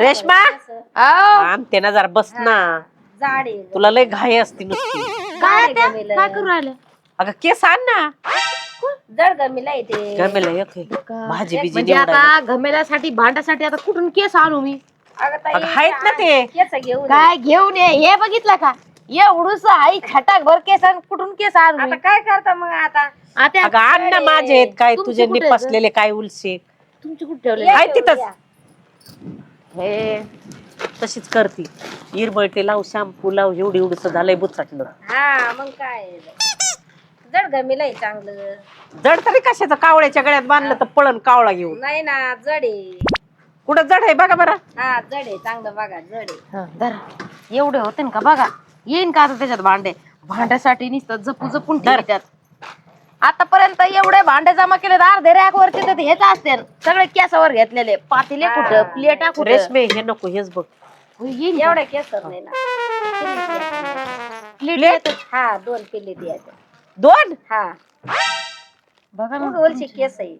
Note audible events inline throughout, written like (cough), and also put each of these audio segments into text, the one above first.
रेश्मा? आओ, आणते ना जरा बस ना. जाड आहे तुला लय घाई असते नुसती. काय त्या? काय करू राहिलं? अगं केस आण ना. जड गमीला येते गमेला एक. भाजी बिजी म्हणजे निवडायला. आता घमेल्यासाठी भांड्यासाठी आता कुठून केस आणू मी? अगं ताई, अगं आहेत ना ते. केस घेऊन ये. काय घेऊन ये? हे बघितलं का? एवढूस आई छटाक भर केस आण कुठून केस आणू आता मी? काय करता मग आता? आता अगं आण ना माझे आहेत काय तुमची तुझे कुठे आहेत? निपसलेले काय उलसे? तुमची कुठे ठेवले या आहे तिथंच. हे तशीच करती. इरबळते लाव शॅम्पू लाव एवढी एवढस झालंय बुचाटलं हा मग काय? जड गमीला चांगलं. जड तरी कशाचं? कावळ्याच्या गळ्यात बांधलं तर पळण कावळा घेऊन. नाही ना जड आहे. कुठं जड आहे? बघा बरं. हा जड आहे चांगलं बघा जड आहे. धरा. एवढे होते ना का? बघा. येईन का आता त्याच्यात भांडे? भांड्यासाठी नुसतं जपू जपून ठेवतात. आतापर्यंत एवढे भांडे जमा केले तर अर्धे रॅक वरती तर हेच असते सगळे केसावर घेतलेले. पातेले कुठं? प्लेटा कुठं? रेशमे हे नको हेच बघ. येईन? एवढे केस नाही ना. प्लेट. हा दोन पिल्ले द्यायचे. दोन? हा. बघा ना. केस आहे.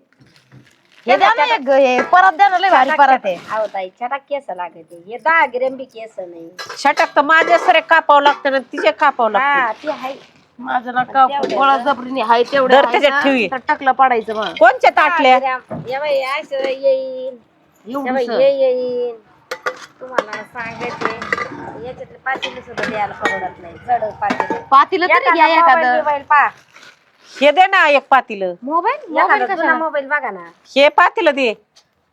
हे द्या ना एक, हे परत द्या ना लय भारी परत आहे. अहो ताई छटाक केस लागते. हे दहा ग्रॅम बी केस नाही. षटक तर माझ्या सरे कापावं लागतं ना तिचे कापावं लागतं हा ते आहे. माझं नका बळजबरीने हाय तेवढे धर त्याच्यात ठेवी. टकलं पडायचं मग. कोणच्या ताटल्या? बाई, असं येईन. हे बाई. हे येईन. तुम्हाला सांगायचे. याच्यातले पातेले सुद्धा द्यायला परवडत नाही. जड पातेले. पातीला तरी घ्या एखादा. मोबाईल एखादं बिबाईल पहा. हे दे ना एक पातीलं. मोबाईल मोबाईल एखादा जुना कशाला? मोबाईल बघा ना. हे पातीलं दे.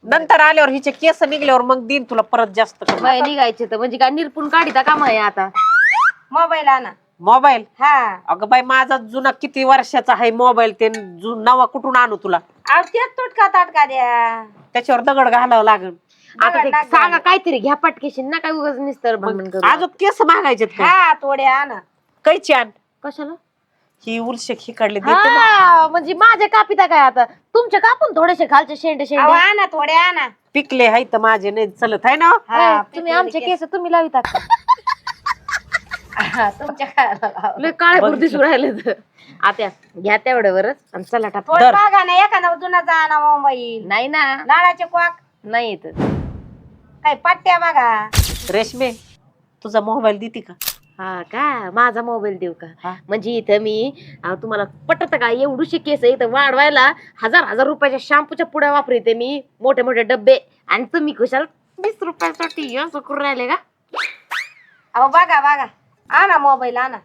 नंतर आल्यावर हिचे केस निघल्यावर मग देईन तुला परत जास्त. बाय निघायचे तर म्हणजे काय निरपून काढिता काम आहे आता. मोबाईल आणा. मोबाईल? हा. अगं बाई माझा जुना किती वर्षाचा आहे मोबाईल ते जु- नवा कुठून आणू तुला? अहो तेच तुटका ताटका द्या. त्याच्यावर दगड घालावं लागेल. आता ते टाक. सांगा काहीतरी घ्या पटकेशी ना काय उगाच निस्तर भांडण करू. अजून केस मागायचे हा थोडे आणा. कैची आण. कशाला? ही उलशे खिकडले देते ना. हा म्हणजे माझे कापिता काय आता? तुमचे कापून थोडेसे खालचे शेंडे अहो शेंडे आणा थोडे आणा. पिकले आहे तर माझे नाही चलत आहे ना? हा, ए, तुम्ही आमचे केस. तुम्ही लाविता का? हा, तुमच्या खायला लावा. लय काळे बुरदी राहिले तर आता घ्या तेवढ्यावरच आणि चला टाक. थोडे धर. बघा ना एखादा मोबाईल नाही ना. लाडाचे क्वाक नाही येत. काय पट्ट्या बघा. रेशमे तुझा मोबाईल देते का? हा का? माझा मोबाईल देऊ का? हा. म्हणजे इथं मी अहो, तुम्हाला पटत का? एवढूशी केस आहे, इथं वाढवायला हजार हजार रुपयाच्या शॅम्पूच्या पुड्या वापरते मी मोठे मोठे डब्बे. आणि तुम्ही कुशाल वीस रुपयासाठी असं करून राहिले का? अहो बघा बघा. आणा मोबाईल आणा.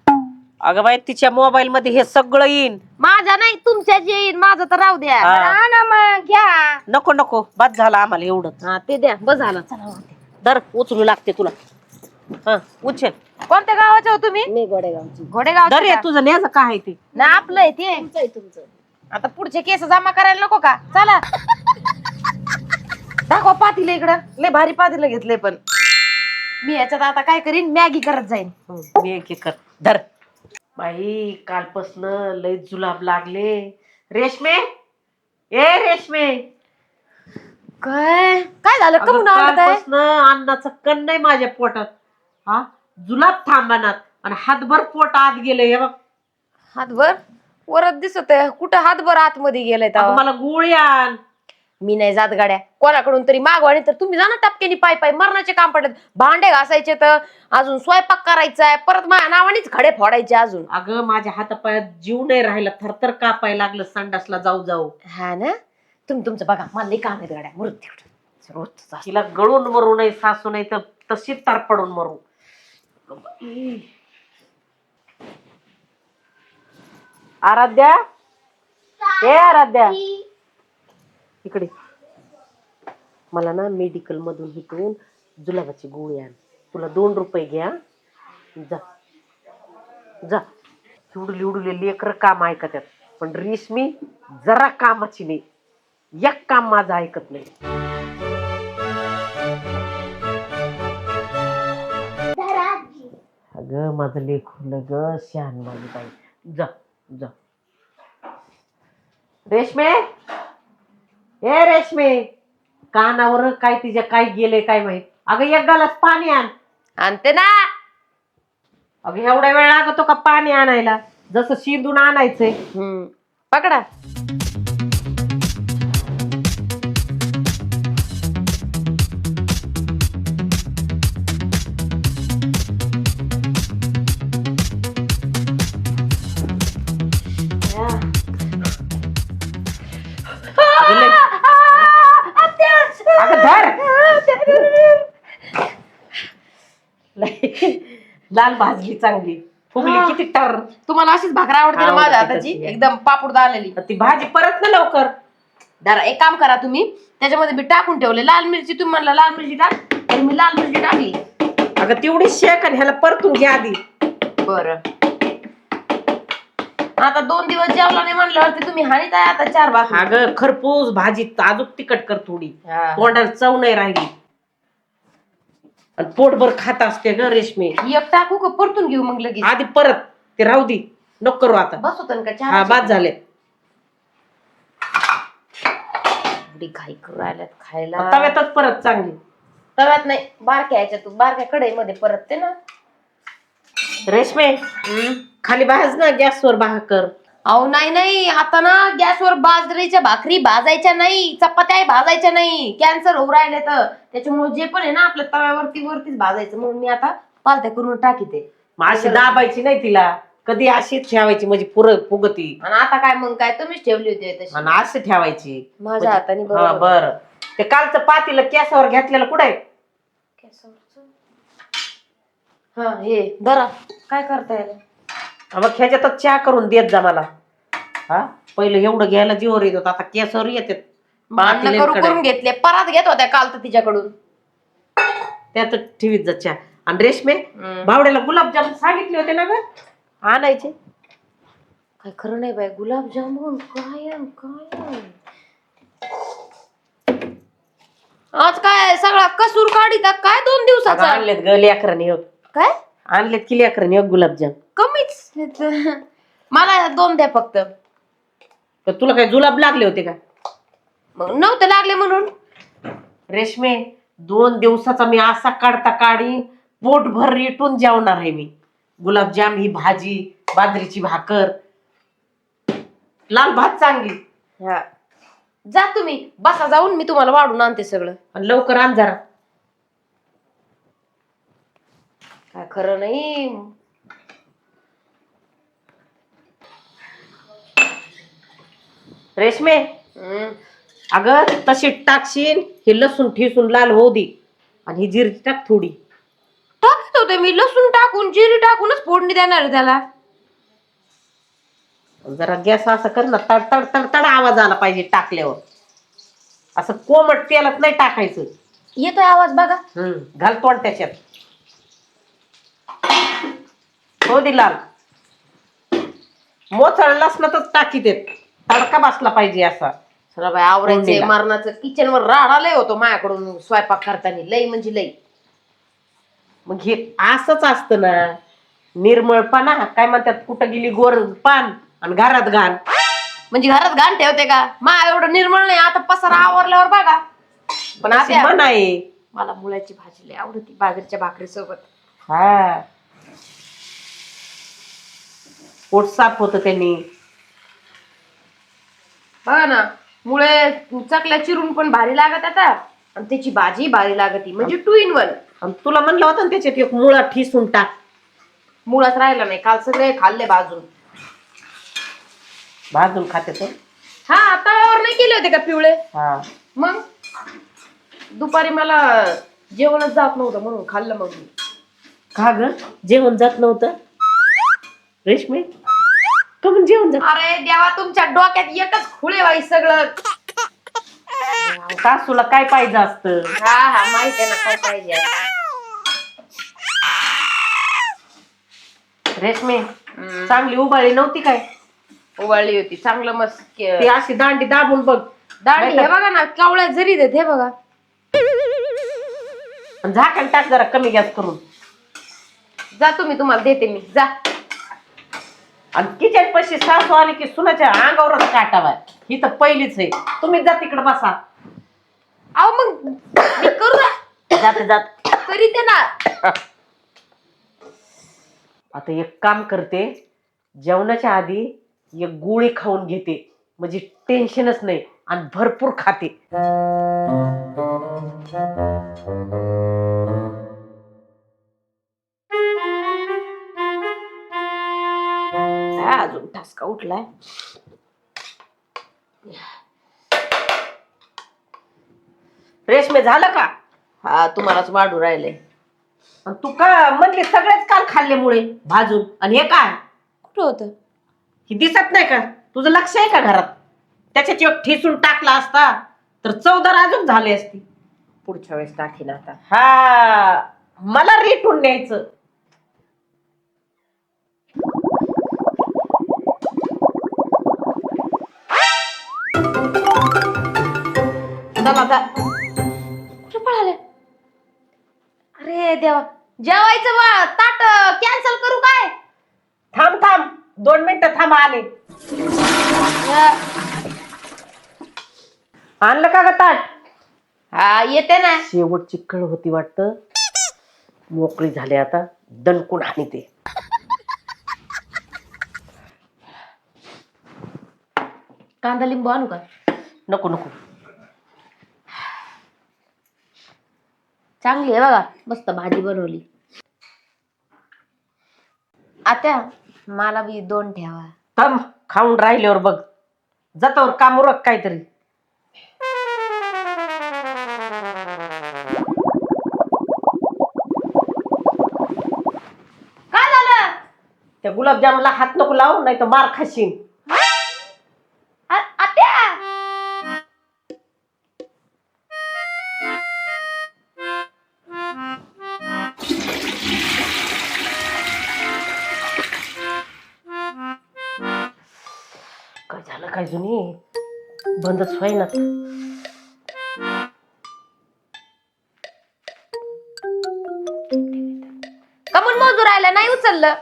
अगं बाई तिच्या मोबाईल मध्ये हे सगळं येईन. माझा नाही तुमच्या येईन. माझं तर राहू द्या. हा. आणा मग घ्या. नको नको. बाद झाला आम्हाला एवढंच. हा ते द्या. बस झालं. चला दर उचलू लागते तुला. हा उचल. कोणत्या गावाचे हो तुम्ही? मी गोडेगावची दर घोडेगाव ये तुझं काय आहे ते? ना आपलं आहे ते. तुमचं आहे तुमचं आता पुढचे केस जमा करायला नको का? चला. दाखवा पातीला इकडं. लय भारी पातीला घेतले पण. मी याच्यात आता काय करीन? मॅगी करत जाईन. हं, मी एक एक कर. धर. बाई कालपासन लय जुलाब लागले. रेशमे? ए रेशमे! काय? काय झालं? अगं, कमून आवडत आहे? कालपासनं अन्नाचं कण नाही माझ्या पोटात. हा? जुलाब थांबनात आणि हातभर पोट आत गेले हे बघ. हातभर? वरच दिसत आहे कुठं हातभर आतमध्ये गेलाय अगं, तेव्हा? मला गोळी आण मी नाही जात गाड्या. कोणाकडून तरी मागवाणी तर तुम्ही जा ना टपक्यानी पाय पाय. मरणाचे काम पडत भांडे घासायचे तर अजून स्वयंपाक करायचा आहे परत माझ्या नावानेच खडे फोडायचे अजून. अगं माझ्या हातापायात जीव नाही राहिला. थरथर कापाय लागलं संडासला जाऊ जाऊ. हा ना? तुम्ही तुमचं बघा मला लई काम आहेत गाड्या. मृत्यू रोजच असं. तिला गळून मरू नाही सासू नाही तर तशी तार पडून मरू. आराध्या? ए आराध्या. इकडे. मला ना मेडिकलमधून इथून जुलाबाची गोळी आण. तुला दोन रुपये घ्या. जा. जा. चिवडली लिवडूले लेकर काम ऐकतात. पण रेशमी जरा कामाची नाही. एक काम माझं ऐकत नाही. अगं माझं लेखून ग शहाण माझी बाई. जा जा. रेशमे! ए रेशमे कानावर काय तिच्या काय गेले काय माहीत? अगं एक गालास पाणी आण. आणते ना. अगं एवढा वेळ लागतो का पाणी आणायला? जसं शिंदून आणायचंय. हम्म. पकडा. लाल भाजली चांगली. फुगली हा. किती टर तुम्हाला अशीच भाकर आवडते ना आवडते माझ्या हाताची. एकदम पापूड आलेली. ती भाजी परत ना लवकर. जरा एक काम करा तुम्ही. त्याच्यामध्ये मी टाकून ठेवले. लाल मिरची तुम्ही म्हणला लाल मिरची टाक. तर मी लाल मिरची टाकली. अगं तेवढी शेक आणि ह्याला परतून घ्या आधी. बर. आता दोन दिवस जेवला नाही म्हणल्यावरती तुम्ही हानीत आहे आता चार भाकर. अगं खरपूस भाजी अजून तिखट कर थोडी. हा. तोंडाला चव नाही राहिली. आणि पोटभर खात असते ग रेशमी. एक टाकू का? परतून घेऊ मग लगेच. आधी परत. ते राहू दे. नको करू आता. बस होतं का? हा चहा बाद झाले. एवढी घाई करू राहिल्यात खायला. तव्यातच परत चांगली. तव्यात नाही बारक्या ह्याच्यात तू बारक्या कढईमध्ये परतते ना. रेशमे खाली भाज ना गॅसवर भाकर. अहो नाही नाही. आता ना गॅसवर बाजरीच्या भाकरी भाजायच्या नाही चपात्या भाजायच्या नाही. कॅन्सर होऊ राहिले तर. त्याच्यामुळे जे पण आहे ना आपल्या तव्यावरती वरतीच भाजायचं. म्हणून मी आता पालत्या करून टाकीते. मग अशी दाबायची नाही तिला. कधी अशीच ठेवायची म्हणजे पुरं फुगती. आणि आता काय मग काय तुम्हीच ठेवली होती तशी. आणि अशी ठेवायची. माझ्या हाताने म्हणजे- हा बरोबर. बर. ते कालचं पातीला केसावर घेतलेलं कुठे हा हे. दरा काय करता येईल मग ह्याच्यातच चहा करून देत जा मला. हा? पहिलं एवढं घ्यायला जीवर येत होतं आता केसावर येतात भांडणं करू करून घेतले. परात घेत होत्या काल तर तिच्याकडून. त्यातच ठेवीत जा चहा. आणि रेशमे हम्म. बावड्याला गुलाबजाम सांगितले होते ना ग? आणायचे. काय खरं नाही बाय गुलाबजामुन काय अन काय. आज काय सगळा कसूर काढिता? काय दोन अगं दिवसाचा आणलेत ग लेकरांनी हो. काय? आणलेत की लेकरांनी हो गुलाबजाम. कमीच. मला दोन द्या फक्त. तर तुला काय जुलाब लागले होते का? मग नव्हते लागले म्हणून. रेशमे दोन दिवसाचा मी असा काढता काढी पोटभर रेटून जेवणार आहे मी. गुलाबजाम ही भाजी बाजरीची भाकर. लाल भात चांगली. हा. जा तुम्ही बसा जाऊन मी तुम्हाला वाढून आणते सगळं. आणि लवकर आण जरा. काय खरं नाही रेशमे. अगं तशी टाकशील हे लसूण ठिसून लाल होऊ दे. आणि ही जिरची टाक थोडी. टाकत होते मी लसूण टाकून जिरी टाकूनच फोडणी देणार आहे त्याला. जरा गॅस असं कर ना तड तड तड तड आवाज आला पाहिजे टाकल्यावर. असं कोमट तेलात नाही टाकायचं. येतोय आवाज बघा. हम्म घाल तोंड त्याच्यात. हो दे लाल मोचळ लसणातच टाकी देत. तडका बसला पाहिजे असा. चला बाय आवरायचंय फोडणीला. मरणाचं किचन वर राडा लय होतो माझ्याकडून स्वयंपाक करताना. लई म्हणजे लई मग हे असंच असतं ना निर्मळपणा काय म्हणतात कुठं गेली गोर पान आणि घरात घाण. म्हणजे घरात घाण ठेवते का? मा एवढं निर्मळ नाही आता पसारा आवरल्यावर बघा. पण अशी आता म्हण आहे मला मुलाची भाजी लय आवडती बाजरीच्या भाकरी सोबत हा. पोट साफ होत त्यांनी. बघा ना मुळे चकल्या चिरून पण भारी लागत आता. आणि त्याची भाजी भारी लागती म्हणजे टू इन वन आणि तुला म्हणलं होतं ना त्याच्यात एक मुळा ठिसून टाक. मुळाच राहिला नाही काल सगळे खाल्ले भाजून. भाजून खाते तर हा तव्यावर नाही केले होते का पिवळे? हा. मग? दुपारी मला जेवणच जात नव्हतं म्हणून खाल्लं मग मी. का ग? जेवण जात नव्हतं? रेशमे? जेवण जात अरे देवा तुमच्या डोक्यात एकच खुळे बाई सगळं. सासूला काय पाहिजे असतं? हा हा माहीत आहे ना काय पाहिजे रेशमे चांगली उबाळी नव्हती काय? उवाळली होती चांगलं मस्त के- ती अशी दांडी दाबून बघ. दाढी हे बघा ना कावळ्या जरी देत हे बघा. आणि झाकण टाक जरा कमी गॅस करून. जा तुम्ही तुम्हाला देते मी. जा. आणि किचन पशी सासू आली की सुनाच्या अंगावरच काटावाय ही तर पहिलीच आहे. तुम्ही जा तिकडे बसा. अहो मग मी करू ना. जाते जात. तरी ते ना. आता एक काम करते. जेवणाच्या आधी एक गोळी खाऊन घेते. म्हणजे टेन्शनच नाही. आणि भरपूर खाते. ठसका उठलाय? रेशमे झालं का? हा तुम्हालाच वाढू राहिले. तू का म्हणली सगळेच काल खाल्ल्यामुळे भाजून? आणि हे काय? कुठं होतं? ही दिसत नाही का? तुझं लक्ष आहे का घरात? त्याच्यात एक ठेसून टाकला असता तर चौदार अजून झाली असती. पुढच्या वेळेस टाकीन आता. हा मला रेटून न्यायचं. चला आता. कुठं पळाले अरे देवा. जेवायचं बा. ताट कॅन्सल करू काय? थांब थांब. दोन मिनिटं थांब आले. आणलं का ग ताट? हा येते ना. शेवटची कळ होती वाटत. मोकळी झाली आता. दणकून आणि ते. कांदा लिंबू आणू का? नको नको. चांगली आहे बघा मस्त भाजी बनवली. आता मला बी दोन ठेवा. थांब खाऊन राहिल्यावर बघ. जातावर काम उरक काहीतरी. काय झालं? त्या गुलाबजामला हात नको लावू नाही तर मार खाशीन. बंदच होईना. कमून मोजूर राहिला नाही उचललं.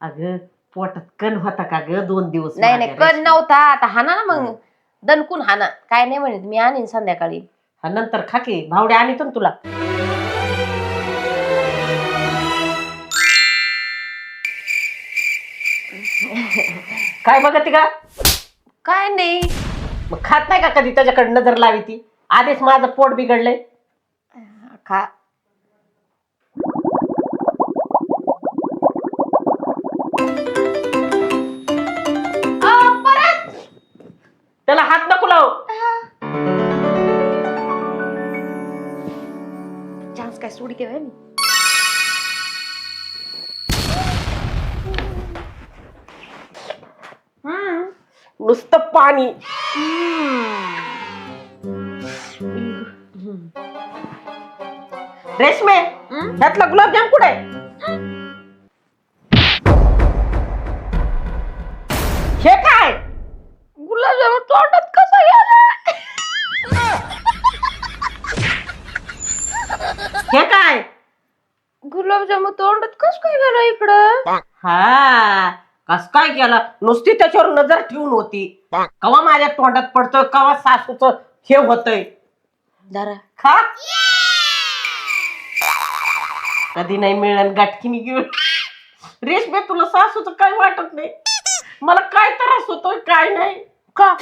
अगं पोटात कण होता का ग दोन दिवस नाही नाही माझ्या कण नव्हता. आता हाना ना मग. दणकून हाना. काय नाही म्हणत मी आणीन संध्याकाळी. हा नंतर खा की. भावड्या आणतो ना तुला. काय बघत का काय नाही. मग खात नाही का कधी? त्याच्याकडे नजर लावी ती. आधीच माझं पोट बिघडलंय. खा. त्याला हात नको लाव. चान्स काय सोडी केवाय मी? नुसतं पाणी. रेशमे? ह्यातला गुलाबजाम कुठे? हे काय? गुलाबजामुन तोंडात कसं गेला हे काय? गुलाबजामुन तोंडात कस काय गेला इकडं? हा? काय केलं नुसती त्याच्यावर नजर ठेवून होती. कवा माझ्या तोंडात पडतोय कवा सासूच हे होतय. जरा खा. कधी नाही मिळेल गाठकीने घेऊन. रेशमे तुला सासूच काय वाटत नाही? मला काय त्रास होतोय काय नाही. का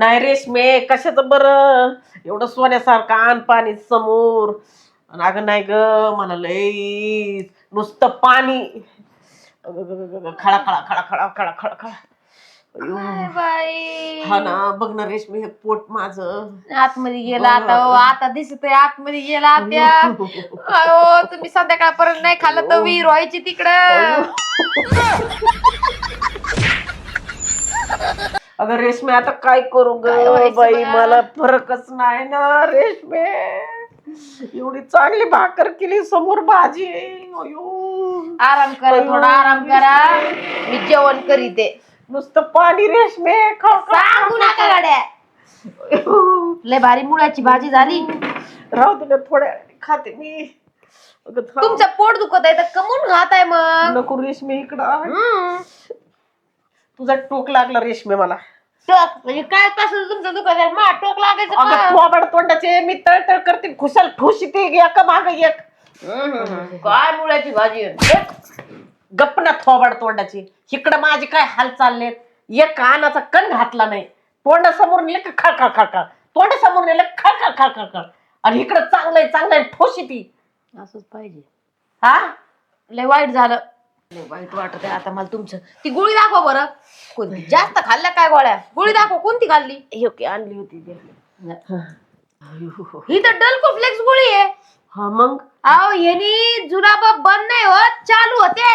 नाही रेशमे कशाच बर? एवढं सोन्यासारखं आण पाणी समोर. आणि अगं नाही ग मला लई नुसतं पाणी. खळा खळा खळा खळा खळा खळा खळा. अयो. काय बाई. हा ना बघ ना रेशमी हे पोट माझं. आतमध्ये गेला आता हो, आता दिसतोय आतमध्ये गेला आत्या अहो तुम्ही संध्याकाळपर्यंत नाही खाल्लं तर विहीर व्हायची तिकडं. (laughs) अगं रेशमे आता काय करू ग? काय व्हायचं बाई बया? मला फरकच नाही ना रेशमे. एवढी चांगली भाकर केली समोर भाजी अयो. आराम करा थोडा आराम करा. मी जेवण करीते. नुसतं पाणी रेशमे. सांगू नका गाड्या. लय भारी मुळाची भाजी झाली. राहू दे ना थोड्या वेळाने खाते मी. अगं थांब. तुमचं पोट दुखत आहे तर कमून खाताय मग. नको रेशमे इकडं. हम्म. तुझा टोक लागला रेशमे मला. टोक? म्हणजे काय कसं तुमचं दुकान मा टोक लागायचं अगं का? थोबाड तोंडाचे मी तळतळ करते खुशाल खुशी ते एक माग एक. हम्म. काय मुळ्याची भाजी? आहे? गप्प ना थोबाड तोंडाची. इकडं माझे काय हाल चाललेत एक कानाचा कण घातला नाही. तोंडासमोर नेलं का खळ खळ खळ खळ? तोंडासमोर नेलं का खळ खळ खळ खळ खळ? आणि इकडं चांगलंय चांगलंय ठोशी ती. असंच पाहिजे. हा? लय वाईट झालं. लय वाईट वाटत आहे आता मला तुमचं. ती गोळी दाखवा बरं. कोणती? जास्त खाल्ल्या काय गोळ्या? गोळी दाखव कोणती खाल्ली? योग्य आणली होती ती. ही. तर डल्को फ्लेक्स गोळी आहे. हा मग? अहो यांनी जुलाब बंद नाही होत चालू होते.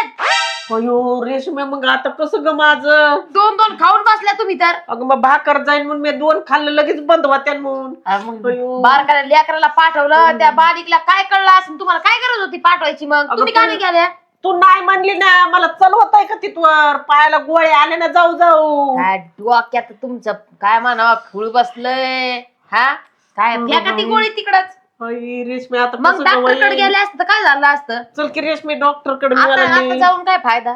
अयो रेशमे मग आता कसं ग माझं? दोन दोन खाऊन बसल्या तुम्ही तर. अगं मग भाकर जाईन म्हणून मी दोन खाल्लं लगेच बंद होत्या म्हणून. अयो. बारकाला लेकराला पाठवलं त्या बारीकला काय कळलं असं तुम्हाला काय गरज होती पाठवायची मग? तुम्ही का नाही गेल्या तू नाही म्हणली ना मला चलवत आहे का तिथवर? पायाला गोळे आले ना जाऊ जाऊ. काय डोक्यात तुमचं काय म्हणावं खुळ बसलंय. हा? काय फेका ती गोळी तिकडच. रेशमी आता मग कसं डॉक्टरकडे? गेले असतं काय झालं असतं? चल की रेशमी डॉक्टरकडे आता. जाऊन काय फायदा?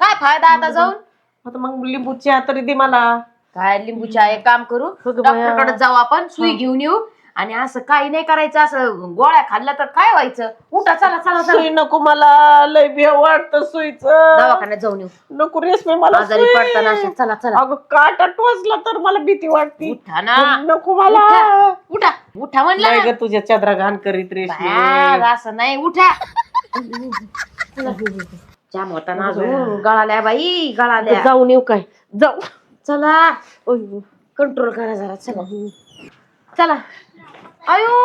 काय फायदा आता जाऊन? आता मग लिंबू चहा तरी दे मला. काय लिंबूच्या एक काम करू. बाया. डॉक्टरकडे जाऊ आपण सुई घेऊन येऊ. आणि असं काही नाही करायचं असं गोळ्या खाल्ल्या तर काय व्हायचं? उठा चला चला चला. सुई नको मला लय भे वाटत सुईच. दवाखान्यात जाऊन येऊ. नको रेशमी मला आजारी सुई. पडताना असे चला चला. अगं काटा टोचला तर मला भीती वाटते. उठा ना. नको मला. उठा. उठा. उठा म्हणलं नाही ना. ग तुझ्या चद्रा घाण करीत रेशमी बाया, असं नाही. उठा. जाम होता ना अजून. गळाल्या बाई गळाल्या. जाऊन येऊ काय? जाऊ. चला. कंट्रोल करा जरा. चला. चला. अयो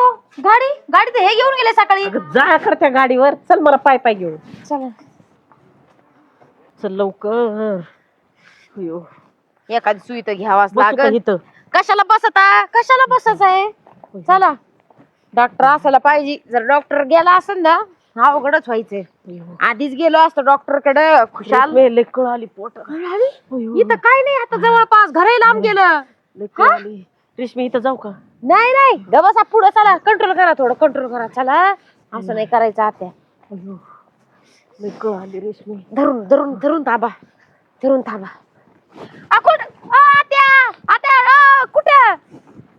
गाडी गाडी तर हे घेऊन गेले सकाळी. अगं जा करत्या गाडीवर. चल मला पाय पाय घेऊन. चला. चल लवकर. अयो. एखादी सुई तर घ्यावाच बसू का लागल. इथं? कशाला बसता? कशाला बसत आहे? चला. डॉक्टर असायला पाहिजे. जर डॉक्टर गेला असेल ना अवघडच व्हायचंय. आधीच गेलो असतो डॉक्टरकडे खुशाल. लय कळ आली पोट. इथं काय नाही. आता जवळपास घरही लांब गेलं. लय कळ आली रेशमी इथं जाऊ का? नाही नाही. गबसा पुढे चला. कंट्रोल करा थोडं कंट्रोल करा. चला. असं नाही करायचं आत्या. अयो रेशमी. धरून धरून धरून थांबा. धरून थांबा. आ, कुठं? आ, आत्या! आत्या आ, कुठं?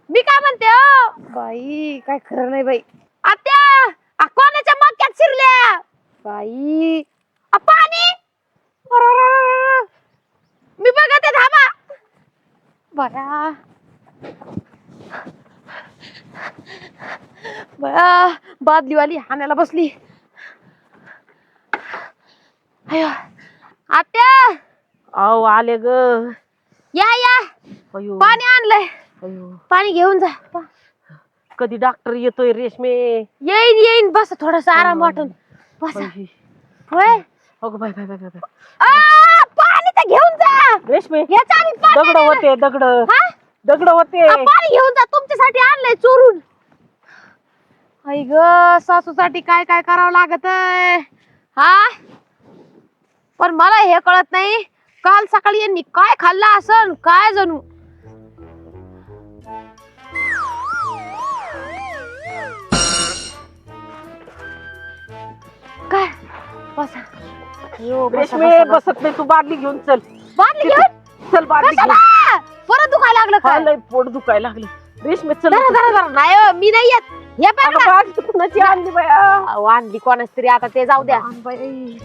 मी काय म्हणते अ? बाई काय खरं नाही बाई. आत्या! आ, कोणाच्या मक्यात शिरल्या? बाई. आ, पाणी. मी बघते थांबा. बया. बया बादलीवाली हाणायला बसली. अयो आत्या! आव आले ग. या या. अयो. पाणी आणलंय. अयो. पाणी घेऊन जा. पा- कधी डॉक्टर येतोय रेशमे? येईन येईन. बस थोडस आराम वाटून. बस. अय, होय? अगं bye bye bye bye bye. आ, पाणी तर घेऊन जा. रेशमे? पाणी दगड आणलं. होते दगड. हा? दगड होते. आ, पाणी घेऊन जा. तुमच्यासाठी आणलंय चोरून. आई ग सासूसाठी काय काय करावं लागत हा? पण मला हे कळत नाही काल सकाळी यांनी काय खाल्लं असन? काय जणू? काय? बसा. रेशमे बसा, बसा. बसत नाही तू बादली घेऊन चल. बादली घेऊन? चल बादली कशाला परत दुखायला लागलं हा, काय? लय पोट दुखायला लागलं. रेशमे चल जरा जरा जरा. नाही हो, मी नाही येत. हे बघा कुणाची आणली बाया अहो, आणली कोणाच तरी आता ते जाऊ द्या. आण बाई.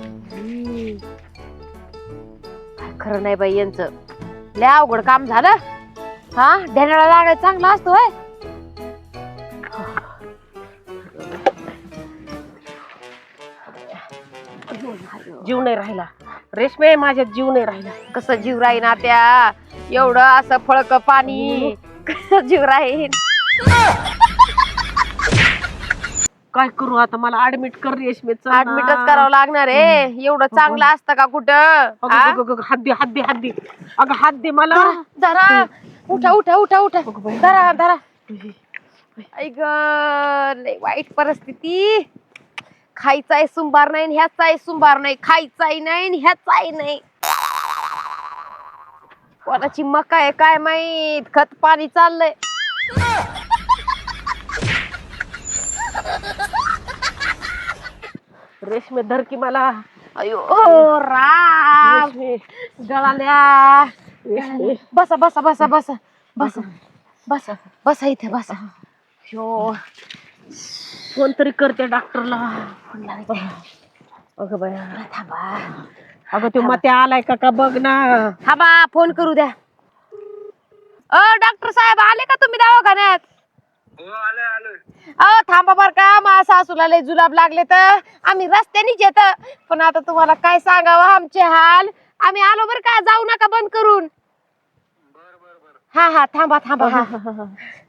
काय खरं नाही बाई यांचं. लय अवघड काम झालं. हा ढेण्याला लागायचं चांगलं असतो होय. जीव नाही राहिला. रेशमे माझ्यात जीव नाही राहिला. कसं जीव राहीन त्या? एवढं असं फळक पाणी. कसं जीव राहीन? (laughs) काय करू आता? मला ऍडमिट कर. ऍडमिटच करावं लागणार आहे. एवढं चांगलं असतं का कुठं? हा? अगं, अगं, हात दे हात दे हात दे. अगं हात दे मला. धरा उठा उठा उठा उठा. धरा धरा. ऐक लय वाईट परिस्थिती. खायचाय सुंबार नाही आणि ह्याचाही सुंबार नाही. खायचाही नाही आणि ह्याचाही नाही. कोणाची मका आहे काय माहीत? खत पाणी चाललंय. रेशमे धर की मला. अयो. राम. रेशमे. गळाल्या. रेशमी. बसा बसा बसा बसा. बसा. बसा बसा इथे बसा. हो कोणतरी करते डॉक्टरला. फोन. अगं बाया. थांबा. अगं ते मते आलाय का का बघ ना. थांबा फोन करू द्या. अ डॉक्टर साहेब आले का तुम्ही दवाखान्यात? अ थांबा बर का माझ्या सासूला लय जुलाब लागले तर. आम्ही रस्त्यानीच येत. पण आता तुम्हाला काय सांगावं आमचे हाल. आम्ही आलो बर का जाऊ नका बंद करून. हा हा थांबा थांबा हा.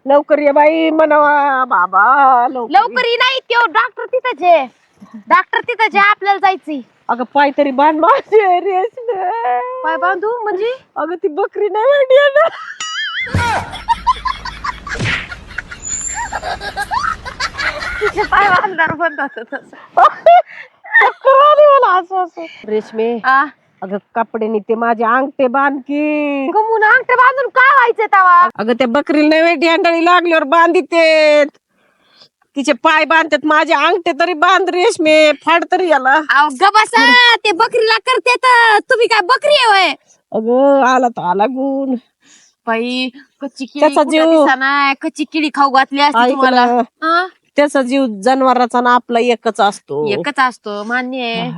लवकर ये बाई म्हणावा बाबा लवकर लवकर ये नाही त्यो. डॉक्टर तिथंच आहे. डॉक्टर तिथंच आहे आपल्याला जायचंय. अगं पाय तरी बांध माझे पाय बांधू म्हणजे? अगं ती बकरी नाही वाटली ना. तिचे पाय बांधणार बंद होत चक्कर आली मला असं असं. रेशमी आ? अगं कपड्यानी ते माझे अंगठे बांध की गमून अंगठे बांधून काय व्हायचंय तवा? अगं त्या बकरीला नाही वाटली अंडळी लागल्यावर बांधिते तिचे पाय बांधतात माझे अंगठे तरी बांध रेशमी फाड तरी याला. अहो ते बकरीला करते तर तुम्ही काय बकरी आहे होय? अगं आला तर आला गुण. बाई कच्ची केळी त्याचा कुठं जीव-. कच्ची केळी खाऊ घातली असती ऐक तुम्हाला. ना, हा? त्याचा जीव जनावराचा ना आपला एकच असतो. एकच असतो मान्य आहे.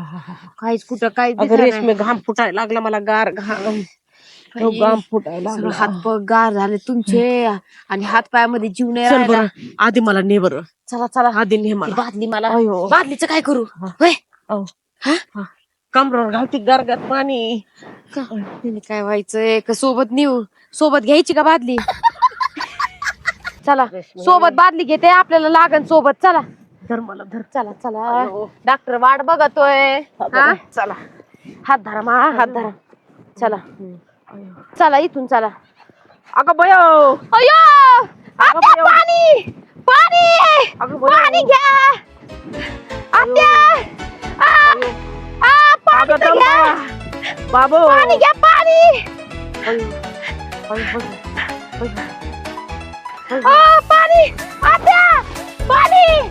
काहीच कुठं काही अगं रेशमी घाम फुटायला लागला मला गार घाम. घाम फुटायला लागला. हात पग गार झाले तुमचे. आणि हात पायामध्ये जीव नाही चल राहिला. बरं आधी मला ने बरं. चला चला. आधी ने ती मला बादली मला. अयो. बादलीचं काय करू? होय? अहो. हा. कमरावर घालती गारगात पाणी. का? काय व्हायचंय? का सोबत नेऊ? सोबत घ्यायची का बादली? चला सोबत बादली घेते आपल्याला लागन सोबत. चला. धर मला धर. चला चला. डॉक्टर वाट बघतोय. हा चला. हात धरा मा हात धरा. चला. चला इथून चला. अगं बयो. अयो! आत्या, पाणी! पाणी. पाणी घ्या! आत्या! आ, आ, पाणी तर घ्या. बाबू. पाणी घ्या पाणी. पाणी. आत्या पाणी.